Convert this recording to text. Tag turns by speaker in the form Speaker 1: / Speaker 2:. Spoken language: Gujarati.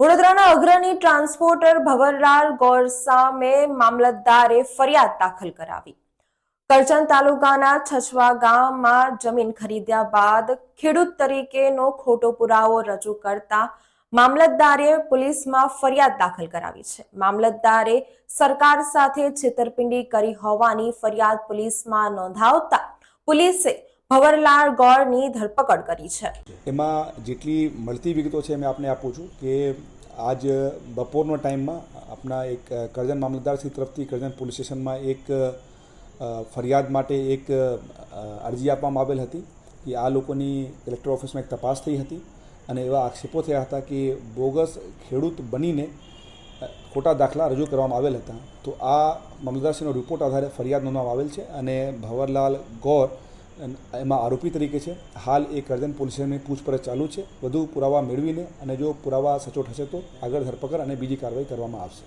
Speaker 1: વડોદરાના અગ્રણી ટ્રાન્સપોર્ટર ભવનલાલ ગોર સામે મામલતદારે ફરિયાદ દાખલ કરાવી. કરજણ તાલુકાના છછવા ગામમાં જમીન ખરીદ્યા બાદ ખેડૂત તરીકેનો ખોટો પુરાવો રજૂ કરતા મામલતદારે પોલીસમાં ફરિયાદ દાખલ કરાવી છે. મામલતદારે સરકાર સાથે છેતરપિંડી કરી હોવાની ફરિયાદ પોલીસમાં નોંધાવતા પોલીસે ભવરલાલ ગોળની ધરપકડ કરી છે.
Speaker 2: એમાં જેટલી મળતી વિગતો છે મેં આપને આપું છું કે આજ બપોરનો ટાઈમમાં આપણા એક કરજણ મામલતદારશ્રી તરફથી કરજણ પોલીસ સ્ટેશનમાં એક ફરિયાદ માટે એક અરજી આપવામાં આવેલ હતી કે આ લોકોની કલેક્ટર ઓફિસમાં એક તપાસ થઈ હતી અને એવા આક્ષેપો થયા હતા કે બોગસ ખેડૂત બનીને ખોટા દાખલા રજૂ કરવામાં આવેલ હતા. તો આ મામલતદારશ્રીનો રિપોર્ટ આધારે ફરિયાદ નોંધવામાં આવેલ છે અને ભવરલાલ ગૌર એમાં આરોપી તરીકે છે. હાલ એ કરજણ પોલીસની પૂછપરછ ચાલુ છે. વધુ પુરાવા મેળવીને અને જો પુરાવા સચોટ હશે તો આગળ ધરપકડ અને બીજી કાર્યવાહી કરવામાં આવશે.